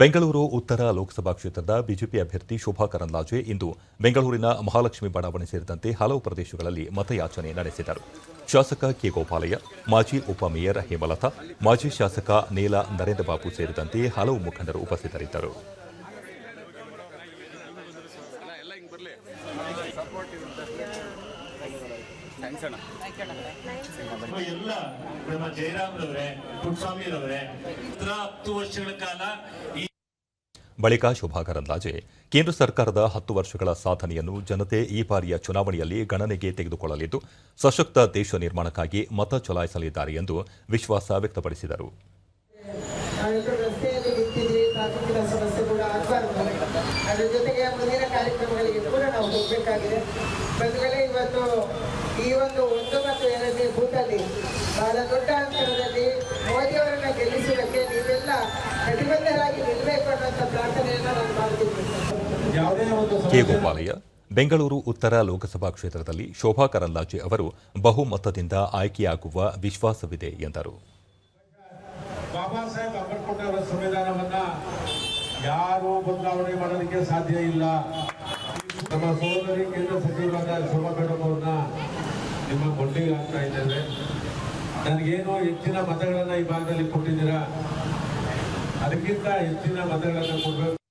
ಬೆಂಗಳೂರು ಉತ್ತರ ಲೋಕಸಭಾ ಕ್ಷೇತ್ರದ ಬಿಜೆಪಿ ಅಭ್ಯರ್ಥಿ ಶೋಭಾ ಕರಂದ್ಲಾಜೆ ಇಂದು ಬೆಂಗಳೂರಿನ ಮಹಾಲಕ್ಷ್ಮಿ ಬಡಾವಣೆ ಸೇರಿದಂತೆ ಹಲವು ಪ್ರದೇಶಗಳಲ್ಲಿ ಮತಯಾಚನೆ ನಡೆಸಿದರು. ಶಾಸಕ ಕೆ ಗೋಪಾಲಯ್ಯ, ಮಾಜಿ ಉಪಮೇಯರ್ ಹೇಮಲತಾ, ಮಾಜಿ ಶಾಸಕ ನೀಲ ನರೇಂದ್ರ ಬಾಬು ಸೇರಿದಂತೆ ಹಲವು ಮುಖಂಡರು ಉಪಸ್ಥಿತರಿದ್ದರು. ಎಲ್ಲ ನಮ್ಮ ಜಯರಾಮ್ರವರೇ ಪುಟ್ಟಸ್ವಾಮಿರವ್ರೆ ಹತ್ತು ವರ್ಷಗಳ ಕಾಲ ಈ ಬಳಿಕ ಶೋಭಾ ಕರಂದ್ಲಾಜೆ ಕೇಂದ್ರ ಸರ್ಕಾರದ ಹತ್ತು ವರ್ಷಗಳ ಸಾಧನೆಯನ್ನು ಜನತೆ ಈ ಬಾರಿಯ ಚುನಾವಣೆಯಲ್ಲಿ ಗಣನೆಗೆ ತೆಗೆದುಕೊಳ್ಳಲಿದ್ದು ಸಶಕ್ತ ದೇಶ ನಿರ್ಮಾಣಕ್ಕಾಗಿ ಮತ ಚಲಾಯಿಸಲಿದ್ದಾರೆ ಎಂದು ವಿಶ್ವಾಸ ವ್ಯಕ್ತಪಡಿಸಿದರು. ಅದ್ರ ಜೊತೆಗೆ ಮುಂದಿನ ಕಾರ್ಯಕ್ರಮಗಳಿಗೆ ಕೂಡ ನಾವು ಹೋಗಬೇಕಾಗಿದೆ. ಬಂಧುಗಳೇ ಇವತ್ತು ಈ ಒಂದು ಒಂದು ಮತ್ತು ಎರಡನೇ ಬೂತಲ್ಲಿ ಬಹಳ ದೊಡ್ಡ ಅಂತರದಲ್ಲಿ ಮೋದಿಯವರನ್ನ ಗೆಲ್ಲಿಸುವುದಕ್ಕೆ ನೀವೆಲ್ಲ ಕಟಿಬದ್ಧರಾಗಿ ನಿಲ್ಲಬೇಕು ಅನ್ನೋಂಥ ಪ್ರಾರ್ಥನೆಯನ್ನು ನಾನು ಮಾಡ್ತೀನಿ ಯಾವುದೇ ಒಂದು ಕೆ ಗೋಪಾಲಯ್ಯ ಬೆಂಗಳೂರು ಉತ್ತರ ಲೋಕಸಭಾ ಕ್ಷೇತ್ರದಲ್ಲಿ ಶೋಭಾ ಕರಂದ್ಲಾಜೆ ಅವರು ಬಹುಮತದಿಂದ ಆಯ್ಕೆಯಾಗುವ ವಿಶ್ವಾಸವಿದೆ ಎಂದರು. ಬಾಬಾ ಸಾಹೇಬ್ ಅಂಬೇಡ್ಕರ್ ಅವರ ಸಂವಿಧಾನವನ್ನ ಯಾರು ಬದಲಾವಣೆ ಮಾಡೋದಕ್ಕೆ ಸಾಧ್ಯ ಇಲ್ಲ. ನಮ್ಮ ಸಹೋದರಿ ಕೇಂದ್ರ ಸಚಿವರಾದ ಶೋಭಾ ನಿಮ್ಮ ಗೊಂಡಿಗೆ ಹಾಕ್ತಾ ಇದ್ದೇವೆ. ನನಗೇನು ಹೆಚ್ಚಿನ ಮತಗಳನ್ನು ಈ ಭಾಗದಲ್ಲಿ ಕೊಟ್ಟಿದ್ದೀರಾ? ಅದಕ್ಕಿಂತ ಹೆಚ್ಚಿನ ಮತಗಳನ್ನು ಕೊಡಬೇಕು.